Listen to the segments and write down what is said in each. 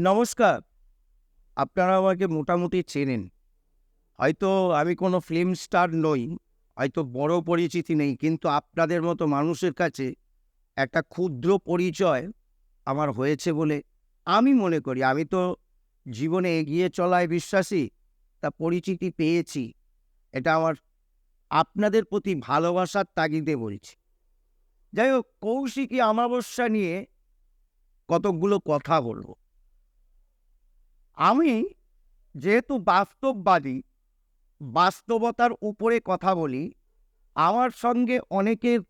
নমস্কার। আপনারা আমাকে মোটামুটি চেনেন। হয়তো আমি কোনো ফিল্ম স্টার নই, হয়তো বড় পরিচিতি নেই, কিন্তু আপনাদের মতো মানুষের কাছে একটা ক্ষুদ্র পরিচয় আমার হয়েছে বলে আমি মনে করি। আমি তো জীবনে এগিয়ে চলায় বিশ্বাসী, তা পরিচিতি পেয়েছি। এটা আমার আপনাদের প্রতি ভালোবাসার তাগিদে বলছি। যাই হোক, কৌশিকী অমাবস্যা নিয়ে কতকগুলো কথা বলব। আমি যেহেতু বাস্তববাদী, বাস্তবতার উপরে কথা বলি, আমার সঙ্গে অনেকের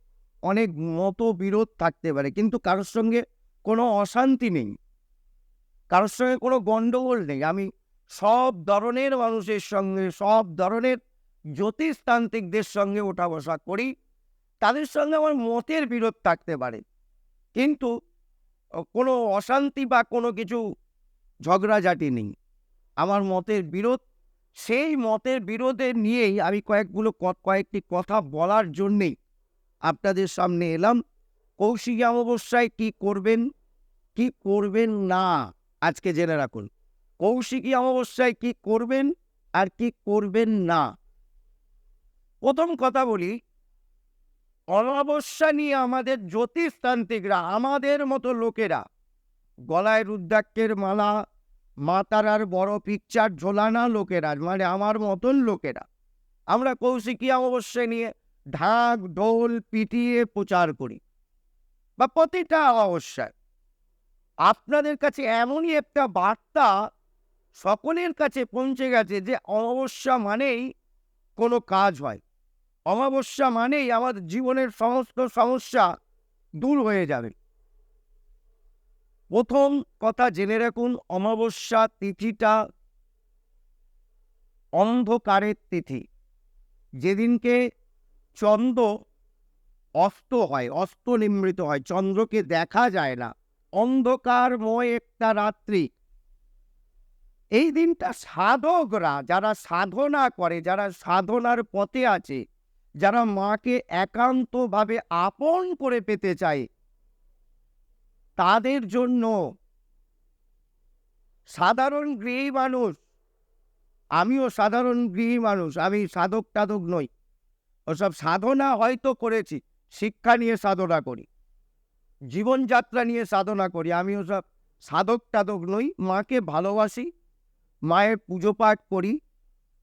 অনেক মতবিরোধ থাকতে পারে, কিন্তু কারোর সঙ্গে কোনো অশান্তি নেই। কারোর সঙ্গে কোনো গণ্ডগোল নেই। আমি সব ধরনের মানুষের সঙ্গে, সব ধরনের জ্যোতিষতান্ত্রিকদের সঙ্গে ওঠা বসা করি। তাদের সঙ্গে আমার মতের বিরোধ থাকতে পারে। কিন্তু কোনো অশান্তি বা কোনো কিছু ঝগড়াঝাটি নেই। আমার মতের বিরোধ, সেই মতের বিরোধে নিয়েই আমি কয়েকগুলো কয়েকটি কথা বলার জন্যেই আপনাদের সামনে এলাম। কৌশিকী অমাবস্যায় কি করবেন কি করবেন না, আজকে জেনে রাখুন। কৌশিকী অমাবস্যায় কি করবেন আর কি করবেন না। প্রথম কথা বলি, অমাবস্যা নিয়ে আমাদের জ্যোতিষতান্ত্রিকরা, আমাদের মতো লোকেরা গলায় রুদ্রাক্ষের মালা মাতারার বড় পিকচার ঝোলানা লোকেরা মানে আমার মতন লোকেরা। আমরা কৌশিকী অমাবস্যা নিয়ে ঢাক, ঢোল, পিটিয়ে প্রচার করি, বা প্রতিটা অমাবস্যায়। আপনাদের কাছে এমনই একটা বার্তা সকলের কাছে পৌঁছে গেছে যে অমাবস্যা মানেই কোনো কাজ হয়। অমাবস্যা মানেই আমাদের জীবনের সমস্ত সমস্যা দূর হয়ে যাবে। প্রথম কথা জেনে রাখুন, অমাবস্যা তিথিটা অন্ধকারের তিথি। যেদিনকে চন্দ্র অস্ত হয় অস্ত নিমৃত হয়, চন্দ্রকে দেখা যায় না। অন্ধকারময় একটা রাত্রি। এই দিনটা সাধকরা, যারা সাধনা করে, যারা সাধনার পথে আছে, যারা মাকে একান্তভাবে আপন করে পেতে চায় তাদের জন্য সাধারণ গৃহী মানুষ। আমিও সাধারণ গৃহী মানুষ, আমি সাধক টাধক নই। ওসব সাধনা হয়তো করেছি, শিক্ষা নিয়ে সাধনা করি, জীবনযাত্রা নিয়ে সাধনা করি, আমি ওসব সাধক টাধক নই, মাকে ভালোবাসি, মায়ের পুজো পাঠ করি,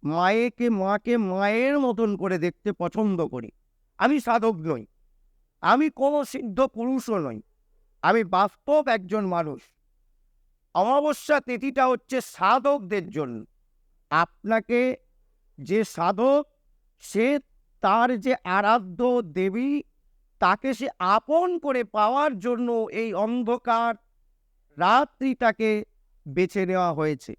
মায়েকে, মাকে মায়ের মতন করে দেখতে পছন্দ করি। আমি সাধক নই, আমি কোনো সিদ্ধ পুরুষও নই। আমি বাস্তব একজন মানুষ। অমাবস্যা তিথিটা হচ্ছে সাধকদের জন্য। আপনাকে যে সাধক, সে তার যে আরাধ্য দেবী, তাকে সে আপন করে পাওয়ার জন্য এই অন্ধকার রাত্রিটাকে বেছে নেওয়া হয়েছে।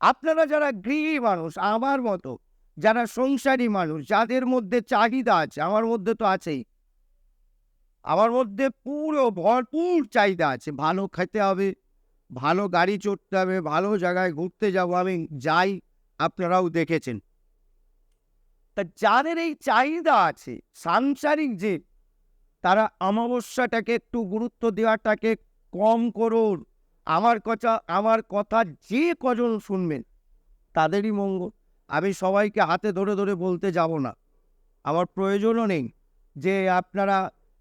আপনারা যারা গৃহী মানুষ, আমার মতো, যারা সংসারী মানুষ, যাদের মধ্যে চাহিদা আছে, আমার মধ্যে তো আছেই আমার মধ্যে পুরো ভরপুর চাহিদা আছে। ভালো খেতে হবে, ভালো গাড়ি চড়তে হবে, ভালো জায়গায় ঘুরতে যাব, আমি যাই, আপনারাও দেখেছেন। তা যাদের এই চাহিদা আছে, সাংসারিক যে, তারা অমাবস্যাটাকে একটু গুরুত্ব দেওয়াটাকে কম করুন। আমার কথা আমার কথা যে কজন শুনবেন, তাদেরই মঙ্গল। আমি সবাইকে হাতে ধরে ধরে বলতে যাব না। আমার প্রয়োজনও নেই যে, আপনারা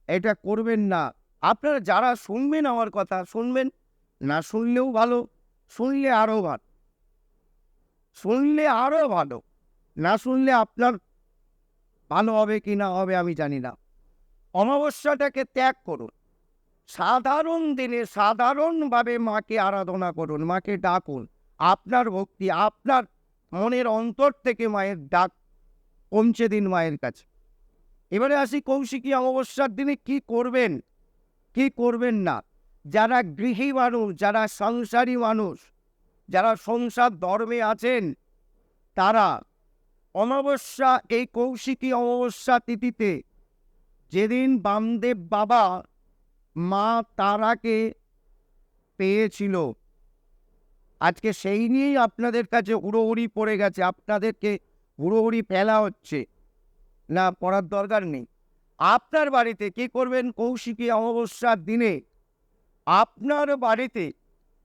এটা করবেন না। আপনারা যারা শুনবেন আমার কথা, শুনবেন, না শুনলেও ভালো, শুনলে আরও ভালো। শুনলে আরও ভালো, না শুনলে আপনার ভালো হবে কি না হবে আমি জানি না। অমাবস্যাটাকে ত্যাগ করুন। সাধারণ দিনে সাধারণভাবে মাকে আরাধনা করুন, মাকে ডাকুন। আপনার ভক্তি, আপনার মনের অন্তর থেকে মায়ের ডাক পৌঁছে দিন মায়ের কাছে। এবারে আসি কৌশিকী অমাবস্যার দিনে কি করবেন? কি করবেন না? যারা গৃহী মানুষ, যারা সংসারী মানুষ, যারা সংসার ধর্মে আছেন, তারা অমাবস্যা, এই কৌশিকী অমাবস্যা তিথিতে যেদিন বামদেব বাবা মা তারাকে পেয়েছিল, আজকে সেই নিয়েই আপনাদের কাছে হুড়োহুড়ি পড়ে গেছে, আপনাদেরকে হুড়োহুড়ি ফেলা হচ্ছে। না পড়ার দরকার নেই। আপনার বাড়িতে কি করবেন? কৌশিকী অমাবস্যার দিনে আপনার বাড়িতে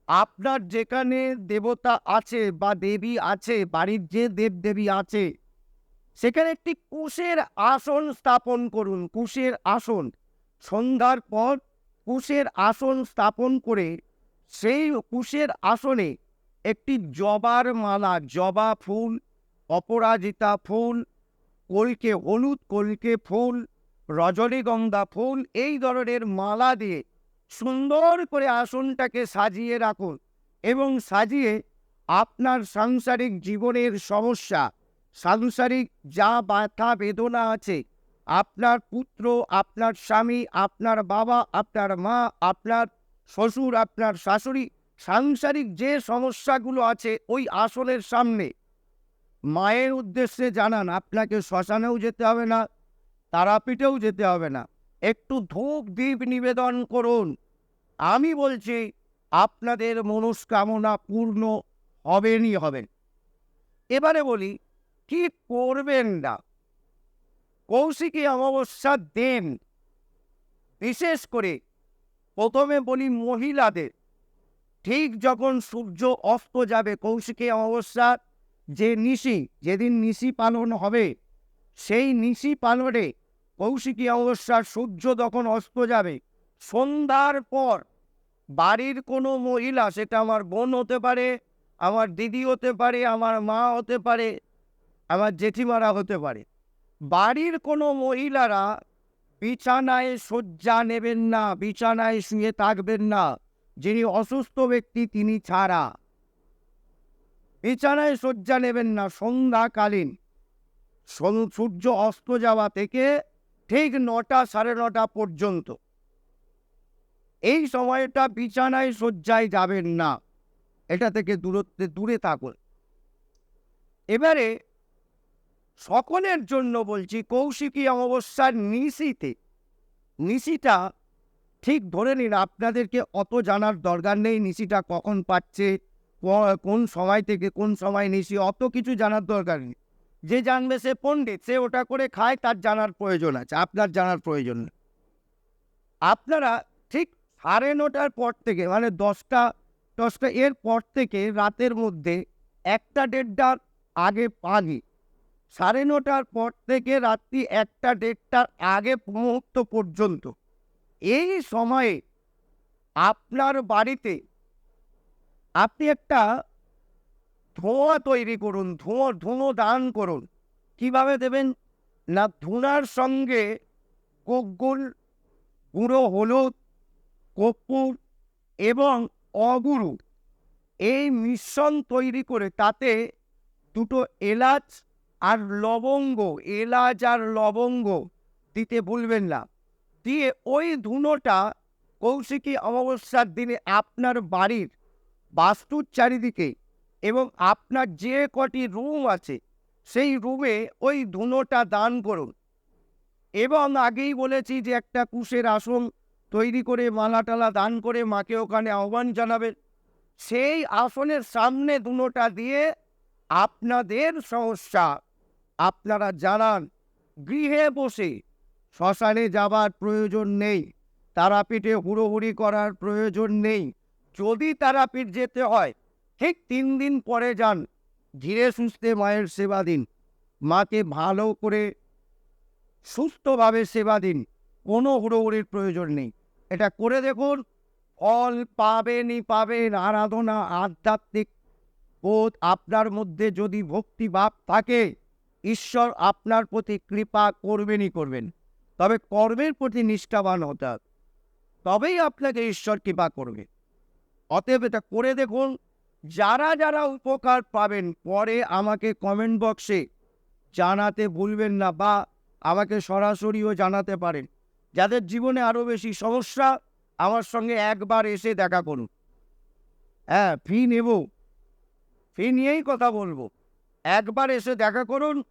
আপনার যেখানে দেবতা আছে বা দেবী আছে, বাড়ির যে দেবদেবী আছে, সেখানে একটি কুশের আসন স্থাপন করুন। কুশের আসন। সন্ধ্যার পর কুশের আসন স্থাপন করে সেই কুশের আসনে একটি জবার মালা, জবা ফুল, অপরাজিতা ফুল কলকে হলুদ, কলকে ফুল, রজনীগন্ধা ফুল, এই ধরনের মালা দিয়ে সুন্দর করে আসনটাকে সাজিয়ে রাখুন এবং সাজিয়ে আপনার সাংসারিক জীবনের সমস্যা, সাংসারিক যা ব্যথা, বেদনা আছে, আপনার পুত্র, আপনার স্বামী, আপনার বাবা, আপনার মা, আপনার শ্বশুর, আপনার শাশুড়ি, সাংসারিক যে সমস্যাগুলো আছে ওই আসনের সামনে মায়ের উদ্দেশ্যে জানান, আপনাকে শ্মশানেও যেতে হবে না, তারাপীঠেও যেতে হবে না। একটু ধূপ দ্বীপ নিবেদন করুন। আমি বলছি, আপনাদের মনস্কামনা পূর্ণ হবেনই হবেন। এবারে বলি, কি করবেন না? কৌশিকী অমাবস্যা দেন। বিশেষ করে প্রথমে বলি মহিলাদের। ঠিক যখন সূর্য অস্ত যাবে কৌশিকী অমাবস্যার যে নিশি, যেদিন নিশি পালন হবে, সেই নিশি পালনে কৌশিকী অমাবস্যার সূর্য যখন অস্ত যাবে, সন্ধ্যার পর বাড়ির কোনো মহিলা, সেটা আমার বোন হতে পারে, আমার দিদি হতে পারে, আমার মা হতে পারে, আমার জেঠিমারা হতে পারে, বাড়ির কোনো মহিলারা বিছানায় শয্যা নেবেন না, বিছানায় শুয়ে থাকবেন না, যিনি অসুস্থ ব্যক্তি, তিনি ছাড়া। বিছানায় শয্যা নেবেন না সন্ধ্যাকালীন। সূর্য অস্ত যাওয়া থেকে ঠিক নটা সাড়ে নটা পর্যন্ত। এই সময়টা বিছানায় শয্যায় যাবেন না। এটা থেকে দূরত্বে দূরে থাকুন। এবারে সকলের জন্য বলছি, কৌশিকী অমাবস্যার নিশিতে, নিশিটা ঠিক ধরে নিন, আপনাদেরকে অত জানার দরকার নেই, নিশিটা কখন পাচ্ছে কোন সময় থেকে কোন সময় নিশি অত কিছু জানার দরকার নেই। যে জানবে সে পণ্ডিত, সে ওটা করে খায়, তার জানার প্রয়োজন আছে, আপনার জানার প্রয়োজন নেই। আপনারা ঠিক সাড়ে নটার পর থেকে মানে দশটা দশটা এর পর থেকে রাতের মধ্যে একটা দেড়টার আগে আগে সাড়ে নটার পর থেকে রাত্রি একটা দেড়টার আগে মুহূর্ত পর্যন্ত। এই সময়ে আপনার বাড়িতে আপনি একটা ধোঁয়া তৈরি করুন, ধোঁয়া, ধুনো দান করুন। কীভাবে দেবেন? না, ধুনার সঙ্গে গোগুল গুঁড়ো হলুদ, কর্পূর এবং অগুরু এই মিশ্রণ তৈরি করে তাতে দুটো এলাচ আর লবঙ্গ, এলাচ আর লবঙ্গ দিতে ভুলবেন না। দিয়ে ওই ধুনোটা কৌশিকী অমাবস্যার দিনে আপনার বাড়ির বাস্তুর চারিদিকে এবং আপনার যে কটি রুম আছে, সেই রুমে ওই ধুনোটা দান করুন। এবং আগেই বলেছি যে একটা কুশের আসন তৈরি করে, মালাটালা দান করে মাকে ওখানে আহ্বান জানাবেন। সেই আসনের সামনে দুনোটা দিয়ে আপনাদের সমস্যা আপনারা জানান। গৃহে বসে শ্মশানে যাবার প্রয়োজন নেই, তারাপীঠে হুড়োহুড়ি করার প্রয়োজন নেই। যদি তারাপীঠ যেতে হয়, ঠিক তিন দিন পরে যান। ধীরে সুস্থে মায়ের সেবা দিন। মাকে ভালো করে সুস্থভাবে সেবা দিন। কোনো হুড়োহুড়ির প্রয়োজন নেই। এটা করে দেখুন, ফল পাবেনই পাবেন, আরাধনা, আধ্যাত্মিক বোধ আপনার মধ্যে যদি ভক্তিভাব থাকে, ঈশ্বর আপনার প্রতি কৃপা করবেনই করবেন। তবে কর্মের প্রতি নিষ্ঠাবান হতে তবেই আপনাকে ঈশ্বর কৃপা করবে। অতএব এটা করে দেখুন, যারা যারা উপকার পাবেন, পরে আমাকে কমেন্ট বক্সে জানাতে ভুলবেন না বা আমাকে সরাসরিও জানাতে পারেন। যাদের জীবনে আরও বেশি সমস্যা, আমার সঙ্গে একবার এসে দেখা করুন। হ্যাঁ ফি নেব। ফি নিয়েই কথা বলব। একবার এসে দেখা করুন,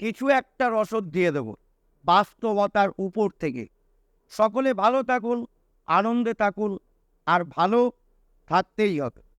কিছু একটা রসদ দিয়ে দেব, বাস্তবতার উপর থেকে। সকলে ভালো থাকুন, আনন্দে থাকুন, আর ভালো থাকতেই হবে